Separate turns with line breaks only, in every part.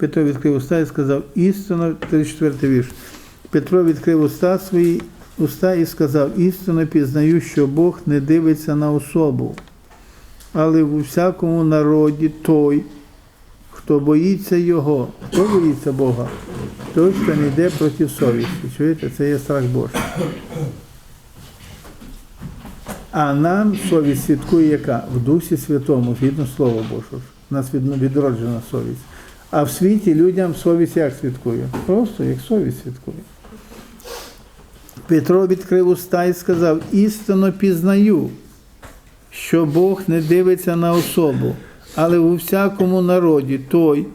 Петро відкрив уста і сказав, істинно, 34 вірш. Петро відкрив уста свої уста і сказав, істинно пізнаю, що Бог не дивиться на особу, але у всякому народі той, хто боїться Його. Хто боїться Бога? Той, хто не йде проти совісті. Чуєте, це є страх Божий. А нам совість святкує яка? В Дусі Святому, згідно Слова Божого. У нас відроджена совість. А в світі людям совість як святкує? Просто як совість святкує. Петро відкрив уста і сказав: істинно пізнаю, що Бог не дивиться на особу, але у всякому народі той,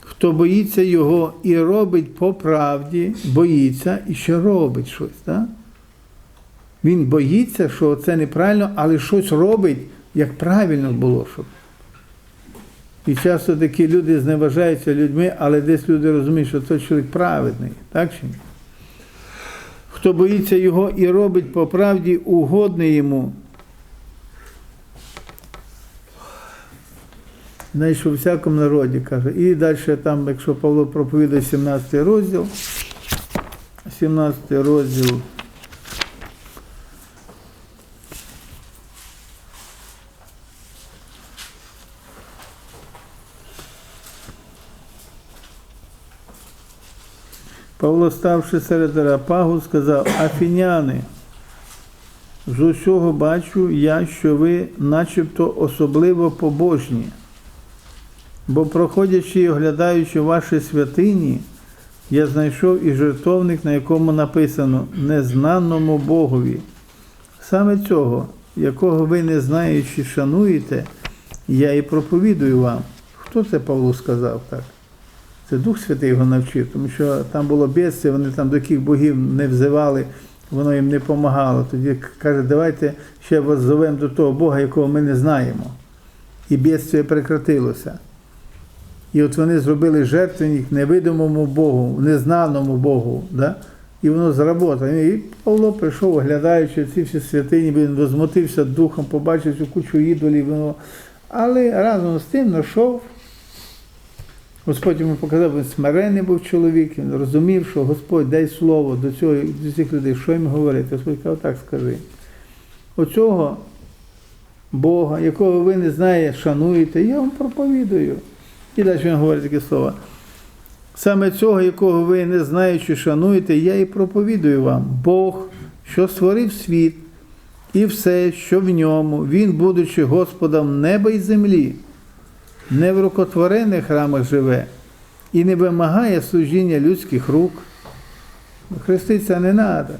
хто боїться його і робить по правді, боїться і ще робить щось. Так? Він боїться, що це неправильно, але щось робить, як правильно було. Щоб. І часто такі люди зневажаються людьми, але десь люди розуміють, що той чоловік праведний, так чи ні? Хто боїться його і робить по правді угодне йому. Знаєш, у всякому народі каже. І далі там, якщо Павло проповідає 17 розділ, 17 розділ. Павло, ставши серед Арапагу, сказав, Афіняни, з усього бачу я, що ви начебто особливо побожні, бо проходячи і оглядаючи ваші святині, я знайшов і жертовник, на якому написано незнаному Богові. Саме цього, якого ви не знаючи, шануєте, я і проповідую вам. Хто це Павло сказав так? Це Дух Святий його навчив, тому що там було бідство, вони там до яких богів не взивали, воно їм не допомагало. Тоді каже, давайте ще вас зовемо до того Бога, якого ми не знаємо. І бідство прекратилося. І от вони зробили жертвенник невидимому Богу, незнаному Богу. Да? І воно заработало. І Павло прийшов, оглядаючи ці всі святині, він возмотився духом, побачив цю кучу ідолів. Воно... Але разом з тим знайшов Господь йому показав, він смирений був чоловік, він розумів, що Господь дай слово до цього, до цих людей, що їм говорити. Господь каже, так скажи. Оцього Бога, якого ви не знаєте, шануєте, я вам проповідую. І далі він говорить таке слово. Саме цього, якого ви не знаючи, шануєте, я і проповідую вам. Бог, що створив світ і все, що в ньому, Він, будучи Господом неба і землі не в рукотворених храмах живе і не вимагає служіння людських рук. Хреститься не треба.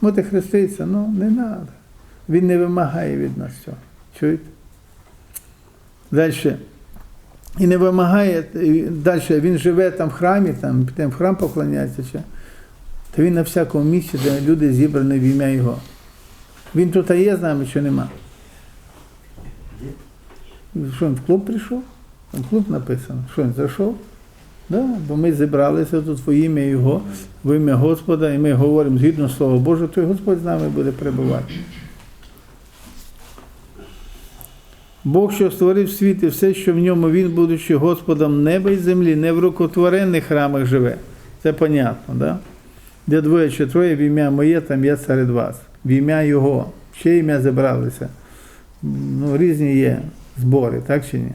Можете хреститися, ну не треба. Він не вимагає від нас цього. Чуєте? Далі. І не вимагає, далі він живе там в храмі, там, в храм поклоняється, чи, то він на всякому місці, де люди зібрані в ім'я Його. Він тут є з нами, чи нема? Що він в клуб прийшов? Там клуб написано. Що він зайшов? Да, бо ми зібралися тут в ім'я Його, в ім'я Господа, і ми говоримо згідно Слова Божого, то й Господь з нами буде перебувати. Бог, що створив світ і все, що в ньому Він, будучи Господом неба і землі, не в рукотворених храмах живе. Це понятно, да? Де двоє чи троє в ім'я моє, там я серед вас. В ім'я Його. Ще ім'я зібралися. Ну, різні є збори, так чи ні?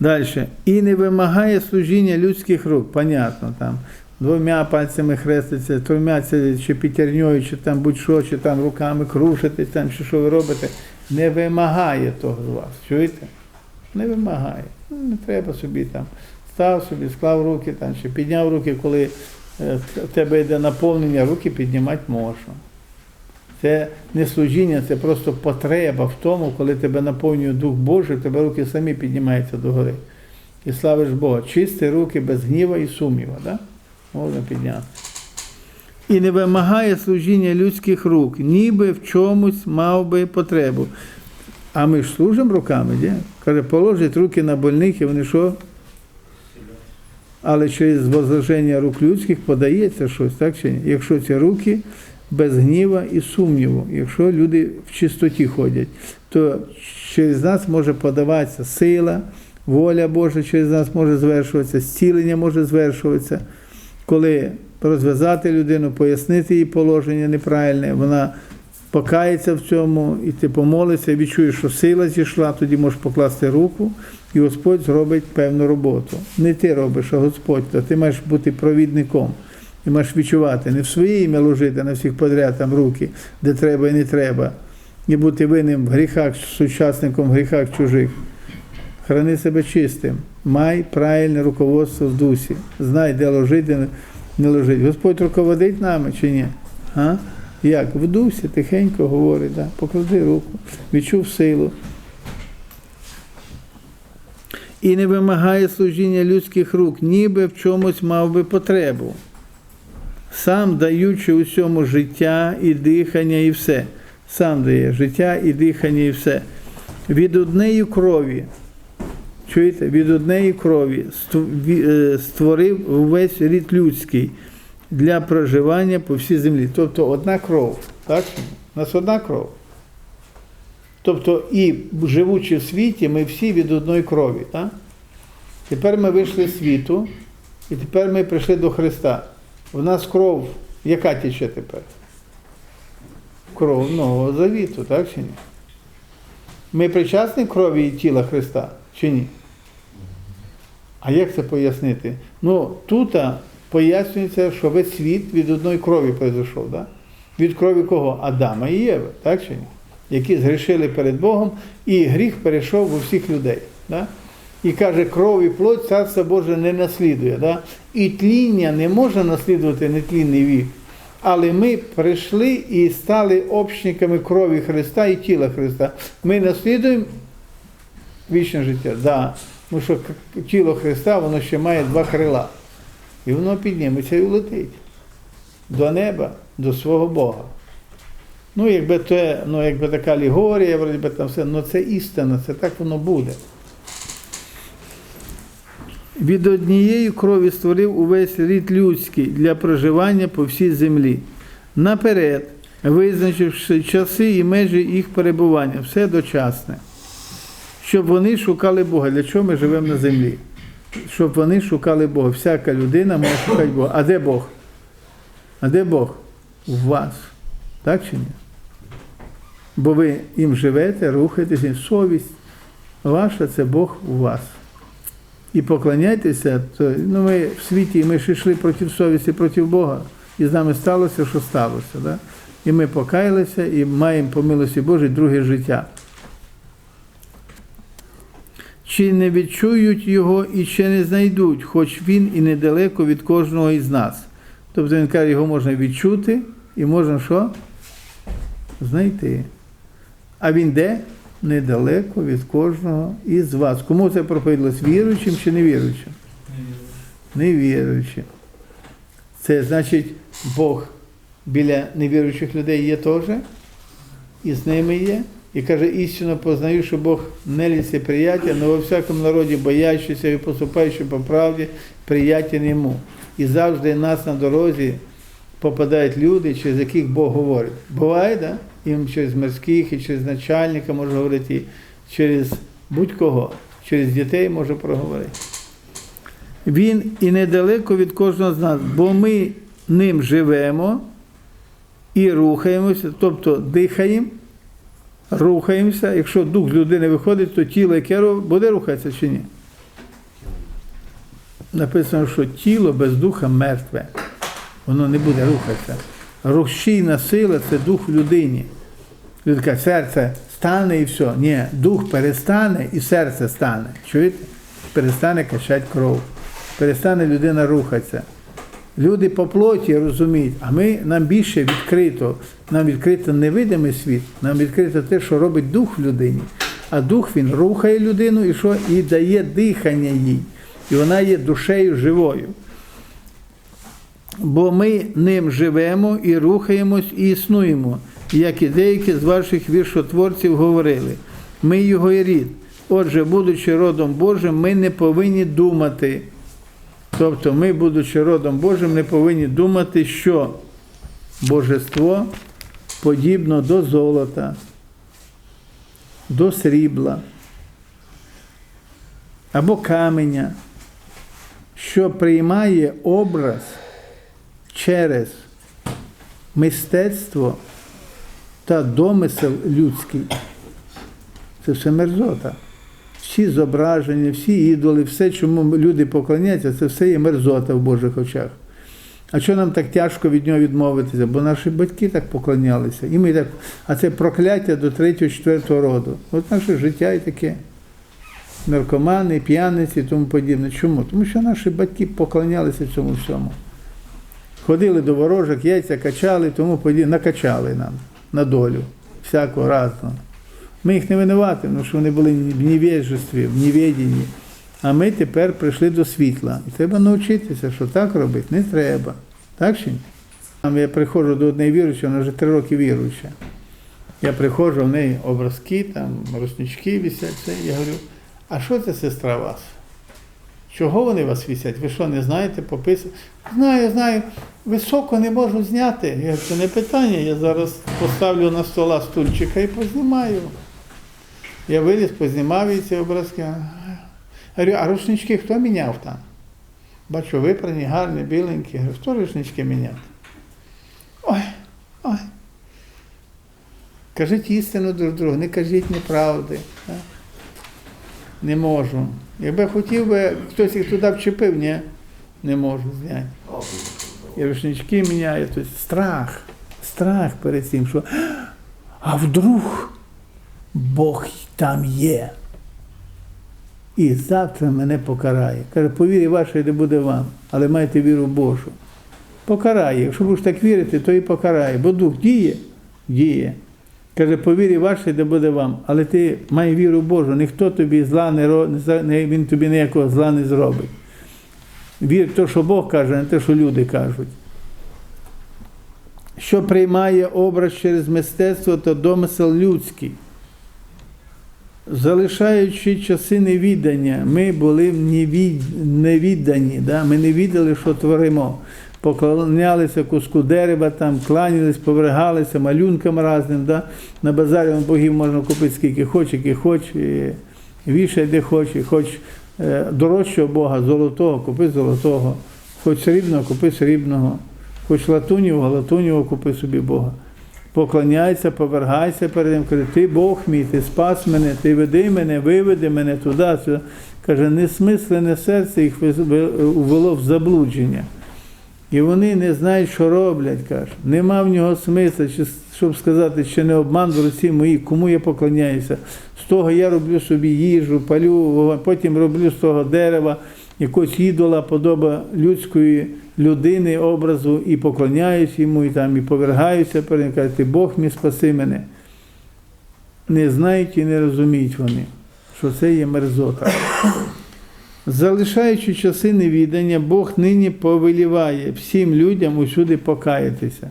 Далі. І не вимагає служіння людських рук. Понятно, там. Двома пальцями хреститься, трьома чи п'ятерньою, чи там будь-що, чи там руками крушитись, там, чи що ви робите. Не вимагає того з вас. Чуєте? Не вимагає. Ну, Не треба собі там. Став собі, склав руки там, чи підняв руки, коли е, в тебе йде наповнення, руки піднімати можна. Це не служіння, це просто потреба в тому, коли тебе наповнює Дух Божий, тебе руки самі піднімаються догори. І славиш Бога. Чисті руки без гніва і сумніва. Да? Можна підняти. І не вимагає служіння людських рук, ніби в чомусь мав би потребу. А ми ж служимо руками, де? Каже, положить руки на больних, і вони що? Але через возложення рук людських подається щось, так чи ні? Якщо ці руки без гніва і сумніву, якщо люди в чистоті ходять, то через нас може подаватися сила, воля Божа через нас може звершуватися, зцілення може звершуватися, коли розв'язати людину, пояснити їй положення неправильне, вона покається в цьому, і ти помолишся, відчуєш, що сила зійшла, тоді можеш покласти руку, і Господь зробить певну роботу. Не ти робиш, а Господь, то ти маєш бути провідником. І маєш відчувати, не в своє ім'я ложити на всіх подряд там руки, де треба і не треба, і бути винним в гріхах, сучасником в гріхах чужих. Храни себе чистим, май правильне руководство в дусі. Знай, де ложити, не ложить. Господь руководить нами чи ні? А? Як? В дусі тихенько говорить, да? поклади руку, відчув силу. І не вимагає служіння людських рук, ніби в чомусь мав би потребу. Сам даючи усьому життя і дихання, і все. Сам дає життя і дихання, і все. Від однієї крові, чуєте, від однієї крові е, створив увесь рід людський для проживання по всій землі. Тобто одна кров. Так? У нас одна кров. Тобто і живучи в світі, ми всі від одної крові. Так? Тепер ми вийшли з світу, і тепер ми прийшли до Христа. У нас кров, яка тече тепер? Кров Нового Завіту, так чи ні? Ми причасні крові і тіла Христа, чи ні? А як це пояснити? Ну, тут пояснюється, що весь світ від одної крові прийшов, да? Від крові кого? Адама і Єви, так чи ні? Які згрішили перед Богом, і гріх перейшов у всіх людей. Да? І каже, кров і плоть царство Боже не наслідує. Да? І тління не може наслідувати нетлінний вік. Але ми прийшли і стали общниками крові Христа і тіла Христа. Ми наслідуємо вічне життя. Да. Тому що тіло Христа воно ще має два крила. І воно підніметься і улетить до неба, до свого Бога. Ну, якби це, ну, якби така алегорія, вроді би там все, ну це істина, це так воно буде. Від однієї крові створив увесь рід людський для проживання по всій землі. Наперед, визначивши часи і межі їх перебування, все дочасне. Щоб вони шукали Бога. Для чого ми живемо на землі? Щоб вони шукали Бога. Всяка людина може шукати Бога. А де Бог? А де Бог? У вас. Так чи ні? Бо ви їм живете, рухаєтеся, совість ваша це Бог у вас. І поклоняйтеся, то ну, ми в світі ми ж йшли проти совісті, проти Бога. І з нами сталося, що сталося. Да? І ми покаялися і маємо по милості Божій друге життя. Чи не відчують його і ще не знайдуть, хоч він і недалеко від кожного із нас. Тобто він каже, його можна відчути і можна що? Знайти. А він де? Недалеко від кожного із вас. Кому це проповідалось? Віруючим чи невіруючим? Невіруючим. Це значить, Бог біля невіруючих людей є теж, і з ними є. І каже, істинно познаю, що Бог не ліцеприяття, але во всякому народі боящийся і поступаючи по правді, приятен йому. І завжди нас на дорозі попадають люди, через яких Бог говорить. Буває, да? Їм через мирських, і через начальника може говорити, і через будь-кого, через дітей може проговорити. Він і недалеко від кожного з нас, бо ми ним живемо і рухаємося, тобто дихаємо, рухаємося. Якщо дух людини виходить, то тіло, яке буде рухатися чи ні? Написано, що тіло без духа мертве. Воно не буде рухатися. Рушійна сила це дух в людині. Людка, серце стане і все. Ні, дух перестане і серце стане. Чуєте? Перестане качати кров. Перестане людина рухатися. Люди по плоті розуміють, а ми нам більше відкрито, нам відкрито невидимий світ, нам відкрито те, що робить дух в людині. А дух він рухає людину і що? І дає дихання їй. І вона є душею живою. Бо ми ним живемо і рухаємось і існуємо, як і деякі з ваших віршотворців говорили. Ми його і рід. Отже, будучи родом Божим, ми не повинні думати. Тобто ми, будучи родом Божим, не повинні думати, що божество подібно до золота, до срібла, або каменя, що приймає образ через мистецтво та домисел людський. Це все мерзота. Всі зображення, всі ідоли, все, чому люди поклоняються, це все є мерзота в Божих очах. А що нам так тяжко від нього відмовитися? Бо наші батьки так поклонялися. І ми так, а це прокляття до третього, четвертого роду. От наше життя і таке. Наркомани, п'яниці і тому подібне. Чому? Тому що наші батьки поклонялися цьому всьому. Ходили до ворожок, яйця качали, тому подібне, накачали нам на долю, всякого разного. Ми їх не винуваті, тому що вони були в невежестві, в неведенні. А ми тепер прийшли до світла. І треба навчитися, що так робити не треба. Так чи ні? Я приходжу до однієї віруючої, вона вже три роки віруюча. Я приходжу, в неї образки, там руснички висять, все. Я говорю, а що це сестра вас? Чого вони вас висять? Ви що, не знаєте, пописуєте? Знаю, знаю, високо не можу зняти. Я це не питання, я зараз поставлю на стола стульчика і познімаю. Я виліз, познімав їй ці образки. Говорю, а рушнички хто міняв там? Бачу, випрані, гарні, біленькі. Говорю, хто рушнички міняв? Ой, ой. Кажіть істину друг другу, не кажіть неправди. так? Не можу. Якби хотів би, хтось їх туди вчепив, ні, не можу зняти. І рушнички міняє, тобто страх, страх перед цим, що а вдруг Бог там є. І завтра мене покарає. Каже, по вірі вашій не буде вам, але майте віру Божу. Покарає. Якщо будеш так вірити, то і покарає. Бо дух діє, діє. Каже, по вірі вашій не буде вам, але ти май віру Божу, ніхто тобі зла не ро- не за- не- він тобі ніякого зла не зробить. Вір в те, що Бог каже, а не те, що люди кажуть. Що приймає образ через мистецтво та домисел людський. Залишаючи часи невіддання, ми були невіддані, да? ми не віддали, що творимо. Поклонялися куску дерева, там, кланялись, повригалися малюнкам разним. Да? На базарі богів можна купити скільки хоч, які хоч, і вішай де хоч, і хоч дорожчого Бога, золотого, купи золотого, хоч срібного, купи срібного, хоч латунівого, латунівого купи собі Бога поклоняйся, повергайся перед ним, каже, ти Бог мій, ти спас мене, ти веди мене, виведи мене туди. сюди. Каже, несмислене серце їх ввело в заблудження. І вони не знають, що роблять, каже. Нема в нього смисла, щоб сказати, що не обман в руці моїй, кому я поклоняюся. З того я роблю собі їжу, палю, потім роблю з того дерева якогось ідола, подоба людської людини, образу, і поклоняюсь йому, і там, і повергаюся перед ним, каже, ти Бог мій спаси мене. Не знають і не розуміють вони, що це є мерзота. Залишаючи часи невідання, Бог нині повеліває всім людям усюди покаятися.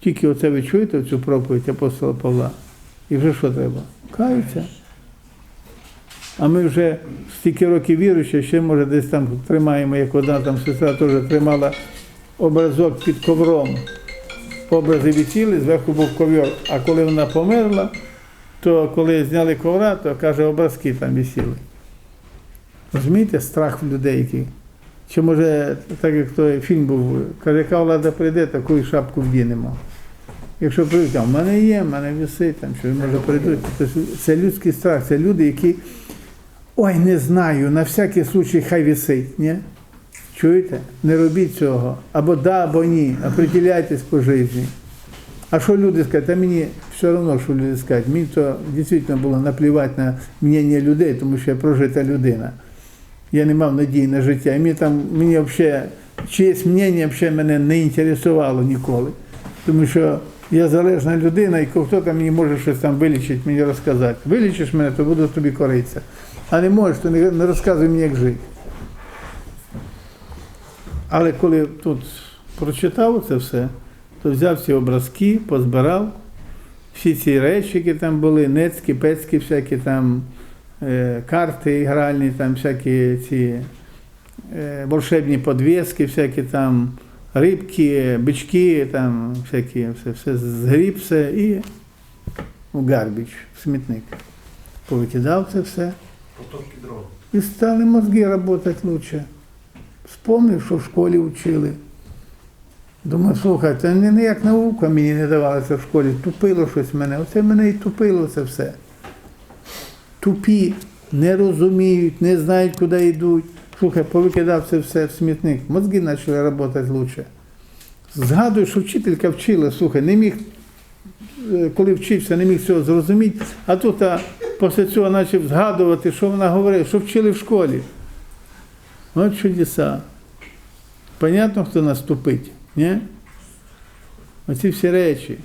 Тільки оце ви чуєте цю проповідь апостола Павла. І вже що треба? Каються. А ми вже стільки років віруючи, ще може десь там тримаємо, як одна там сестра теж тримала образок під ковром. Образи висіли, зверху був ковер. А коли вона померла, то коли зняли ковра, то каже, образки там висіли. Розумієте, страх в людей який. Чи може, так як той фільм був, каже, яка влада прийде, таку і шапку вдінемо. Якщо прийдуть, там, в мене є, в мене висить, там, що може прийдуть. Це людський страх, це люди, які, ой, не знаю, на всякий случай хай висить. Ні? Чуєте? Не робіть цього. Або да, або ні. Определяйтесь по житті. А що люди скажуть? А мені все одно, що люди скажуть. Мені то дійсно було наплівати на мнення людей, тому що я прожита людина. Я не мав надії на життя. І мені там мені взагалі чиєсь мнення взагалі мене не інтересувало ніколи. Тому що я залежна людина, і хто там мені може щось там вилічити, мені розказати. Вилічиш мене, то буду тобі коритися. А не можеш, то не розказуй мені, як жити. Але коли тут прочитав це все, то взяв ці образки, позбирав всі ці речі, які там були, нецькі, пецькі, всякі там карти ігральні, там всякі ці е, волшебні подвески, всякі там рибки, бички, там всякі, все, все згріб все і у гарбіч, в смітник. Повикидав це все І стали мозги працювати лучше. Вспомнив, що в школі вчили. Думаю, слухай, це не ніяк наука мені не давалася в школі, тупило щось мене. Оце мене і тупило це все. Тупі, не розуміють, не знають, куди йдуть. Слухай, повикидав це все в смітник. Мозги почали працювати лучше. Згадую, що вчителька вчила, слухай, не міг, е, коли вчився, не міг цього зрозуміти, а тут а, після цього почав згадувати, що вона говорила, що вчили в школі. От чудеса. Понятно, хто наступить? Ні? Оці всі речі.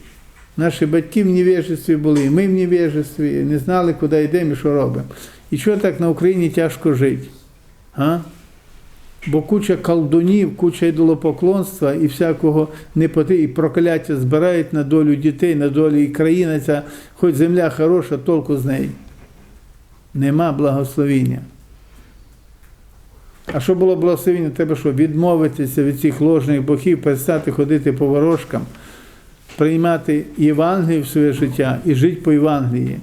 Наші батьки в невежестві були, і ми в невежестві, не знали, куди йдемо і що робимо. І чого так на Україні тяжко жити? А? Бо куча колдунів, куча ідолопоклонства і всякого непоти, і прокляття збирають на долю дітей, на долю і країна ця, хоч земля хороша, толку з неї. Нема благословіння. А що було благословіння? Треба що? Відмовитися від цих ложних богів, перестати ходити по ворожкам, приймати Євангелію в своє життя і жити по Євангелії,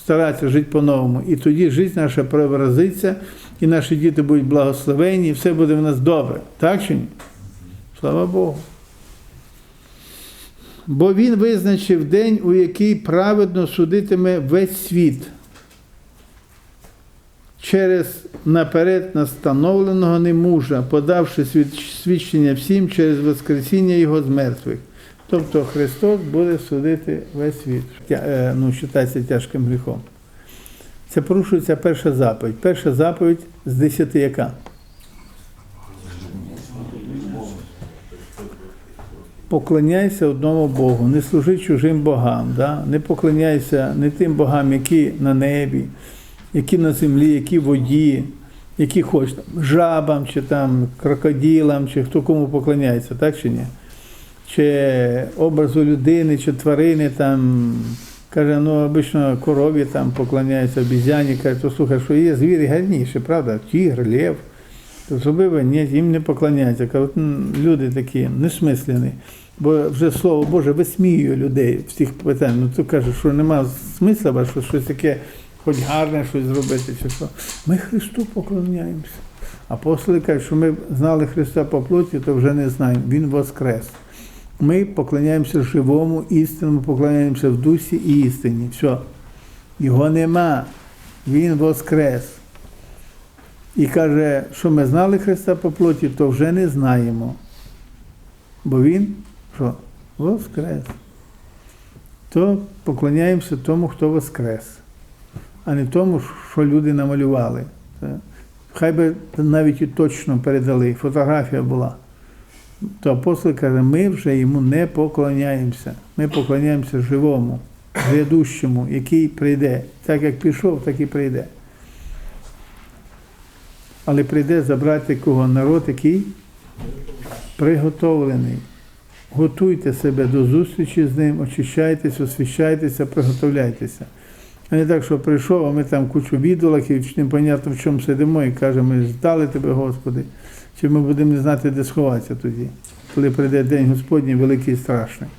старатися жити по-новому. І тоді життя наша преобразиться, і наші діти будуть благословені, і все буде в нас добре. Так чи ні? Слава Богу. Бо він визначив день, у який праведно судитиме весь світ через наперед настановленого немужа, подавши свідчення всім через Воскресіння Його з мертвих. Тобто Христос буде судити весь світ. Е, Ну, вважається тяжким гріхом. Це порушується перша заповідь. Перша заповідь з десяти яка? Поклоняйся одному Богу, не служи чужим богам, да? не поклоняйся не тим богам, які на небі, які на землі, які в воді, які хочеш, жабам, чи там крокодилам, чи хто кому поклоняється, так чи ні? Чи образу людини, чи тварини там. Каже, ну обично корові там поклоняються, обізяні, каже, то слухай, що є звірі гарніші, правда? Тігр, лев. Зробив, ні, їм не поклоняються. Кажуть, «М, люди такі несмислені. Бо вже слово Боже висміює людей в цих питань. Ну то каже, що нема смисла, що щось таке, хоч гарне щось зробити, чи що. Ми Христу поклоняємося. Апостоли кажуть, що ми знали Христа по плоті, то вже не знаємо. Він воскрес. Ми поклоняємося живому, істинному, поклоняємося в дусі і істині. Все. Його нема. Він воскрес. І каже, що ми знали Христа по плоті, то вже не знаємо. Бо Він що? Воскрес. То поклоняємося тому, хто воскрес, а не тому, що люди намалювали. Хай би навіть і точно передали, фотографія була. То апостол каже, ми вже йому не поклоняємося. Ми поклоняємося живому, грядущому, який прийде. Так як пішов, так і прийде. Але прийде забрати кого? Народ, який приготовлений. Готуйте себе до зустрічі з ним, очищайтесь, освіщайтеся, приготовляйтеся. А не так, що прийшов, а ми там кучу віддолахів, непонятно в чому сидимо і кажемо, ми здали тебе, Господи. Чи ми будемо не знати, де сховатися тоді, коли прийде день Господній великий і страшний.